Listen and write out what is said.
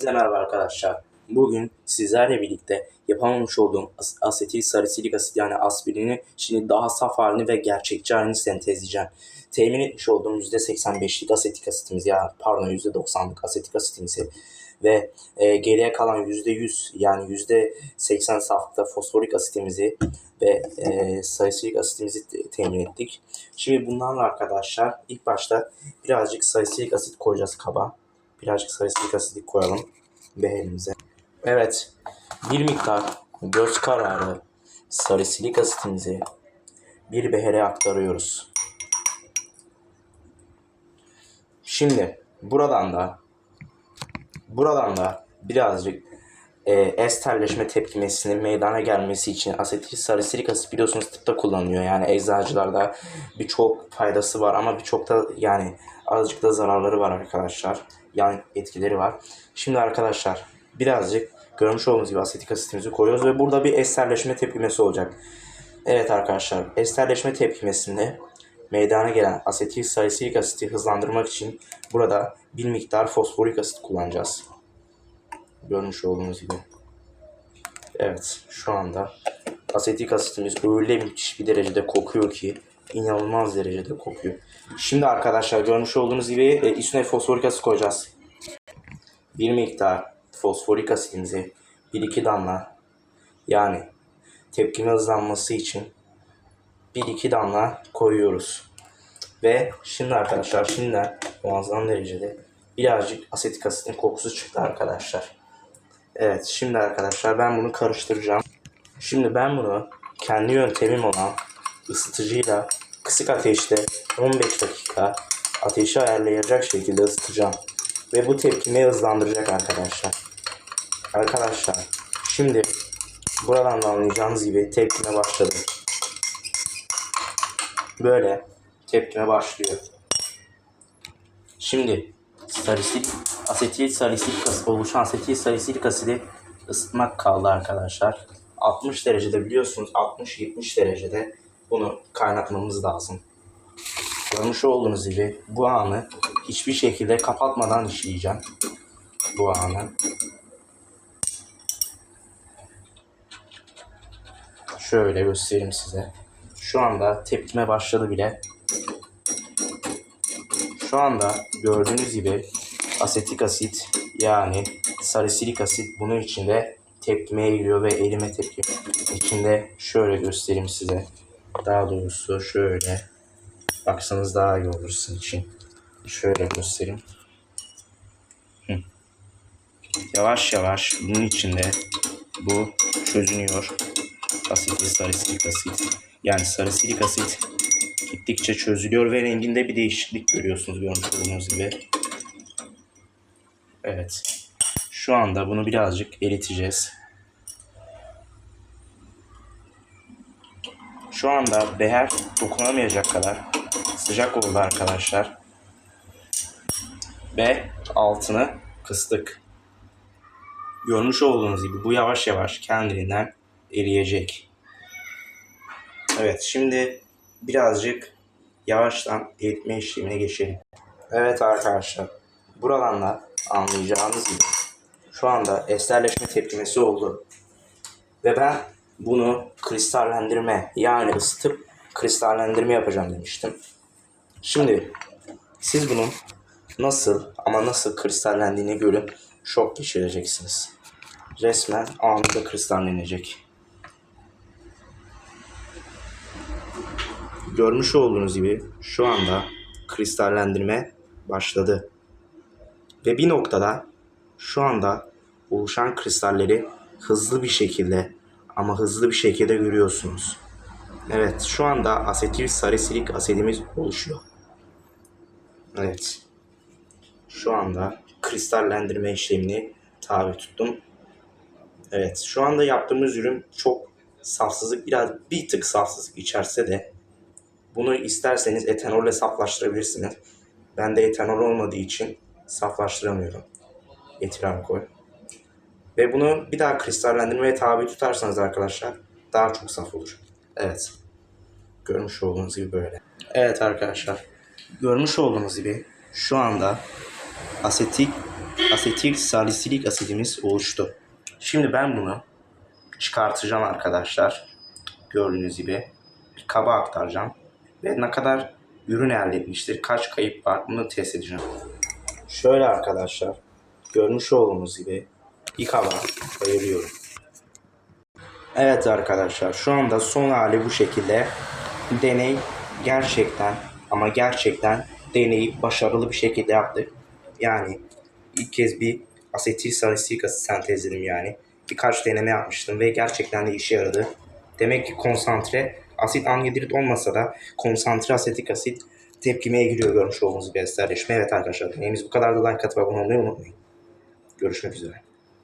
Herkese merhaba arkadaşlar. Bugün sizlerle birlikte yapamamış olduğum as- asetil salisilik asit yani aspirini şimdi daha saf halini ve gerçekçi halini sentezleyeceğim. Temin etmiş olduğum %85'lik asetik asitimizi ya pardon %90'lık asetik asitimizi ve e, geriye kalan %100 yani %80 saflıkta fosforik asitimizi ve e, salisilik asitimizi te- temin ettik. Şimdi bunlarla arkadaşlar ilk başta birazcık salisilik asit koyacağız kaba. Birazcık salisilik asit koyalım beherimize. Evet, bir miktar göz kararı salisilik asitimizi bir behere aktarıyoruz. Şimdi buradan da buradan da birazcık e, esterleşme tepkimesinin meydana gelmesi için asetil salisilik asit biliyorsunuz tıpta kullanılıyor. Yani eczacılarda birçok faydası var ama birçok da yani azıcık da zararları var arkadaşlar. Yan etkileri var. Şimdi arkadaşlar birazcık görmüş olduğunuz gibi asetik asitimizi koyuyoruz ve burada bir esterleşme tepkimesi olacak. Evet arkadaşlar esterleşme tepkimesinde meydana gelen asetil salisilik asiti hızlandırmak için burada bir miktar fosforik asit kullanacağız. Görmüş olduğunuz gibi. Evet şu anda asetik asitimiz öyle müthiş bir derecede kokuyor ki inanılmaz derecede kokuyor. Şimdi arkadaşlar görmüş olduğunuz gibi e, üstüne fosforik asit koyacağız. Bir miktar fosforik asitimizi 1-2 damla yani tepkime hızlanması için 1-2 damla koyuyoruz. Ve şimdi arkadaşlar şimdiden muazzam derecede birazcık asetik asitin kokusu çıktı arkadaşlar. Evet şimdi arkadaşlar ben bunu karıştıracağım. Şimdi ben bunu kendi yöntemim olan ısıtıcıyla kısık ateşte 15 dakika ateşi ayarlayacak şekilde ısıtacağım. Ve bu tepkimeyi hızlandıracak arkadaşlar. Arkadaşlar şimdi buradan da anlayacağınız gibi tepkime başladı. Böyle tepkime başlıyor. Şimdi salisilik, asetil salisilik asit oluşan asetil salisilik asidi ısıtmak kaldı arkadaşlar. 60 derecede biliyorsunuz 60-70 derecede bunu kaynatmamız lazım. Görmüş olduğunuz gibi bu anı hiçbir şekilde kapatmadan işleyeceğim. Bu anı. Şöyle göstereyim size. Şu anda tepkime başladı bile. Şu anda gördüğünüz gibi asetik asit yani salisilik asit bunun içinde tepkimeye giriyor ve erime tepki içinde şöyle göstereyim size. Daha doğrusu şöyle baksanız daha iyi olur sizin için. Şöyle göstereyim. Hı. Yavaş yavaş bunun içinde bu çözünüyor. Asetil salisilik asit. Yani salisilik asit gittikçe çözülüyor ve renginde bir değişiklik görüyorsunuz görmüş olduğunuz gibi. Evet. Şu anda bunu birazcık eriteceğiz. Şu anda beher dokunamayacak kadar sıcak oldu arkadaşlar. Ve altını kıstık. Görmüş olduğunuz gibi bu yavaş yavaş kendiliğinden eriyecek. Evet şimdi birazcık yavaştan eritme işlemine geçelim. Evet arkadaşlar buradan da anlayacağınız gibi şu anda esterleşme tepkimesi oldu. Ve ben bunu kristallendirme yani ısıtıp kristallendirme yapacağım demiştim. Şimdi siz bunun nasıl ama nasıl kristallendiğini görün şok geçireceksiniz. Resmen anında kristallenecek. Görmüş olduğunuz gibi şu anda kristallendirme başladı. Ve bir noktada şu anda oluşan kristalleri hızlı bir şekilde ama hızlı bir şekilde görüyorsunuz. Evet şu anda asetil salisilik asidimiz oluşuyor. Evet. Şu anda kristallendirme işlemini tabi tuttum. Evet şu anda yaptığımız ürün çok safsızlık biraz bir tık safsızlık içerse de bunu isterseniz etanolle saflaştırabilirsiniz. Bende etanol olmadığı için saflaştıramıyorum. Etil alkol. Ve bunu bir daha kristallendirmeye tabi tutarsanız arkadaşlar daha çok saf olur. Evet. Görmüş olduğunuz gibi böyle. Evet arkadaşlar. Görmüş olduğunuz gibi şu anda asetik asetil salisilik asidimiz oluştu. Şimdi ben bunu çıkartacağım arkadaşlar. Gördüğünüz gibi bir kaba aktaracağım. Ve ne kadar ürün elde etmiştir, kaç kayıp var bunu test edeceğim. Şöyle arkadaşlar, görmüş olduğunuz gibi kaba ayırıyorum. Evet arkadaşlar şu anda son hali bu şekilde. Deney gerçekten ama gerçekten deneyi başarılı bir şekilde yaptık. Yani ilk kez bir asetil salisilik asit sentezledim yani. Birkaç deneme yapmıştım ve gerçekten de işe yaradı. Demek ki konsantre asit anhidrit olmasa da konsantre asetik asit tepkimeye giriyor görmüş olduğunuz bir esterleşme. Evet arkadaşlar deneyimiz bu kadar da like atıp abone olmayı unutmayın. Görüşmek üzere.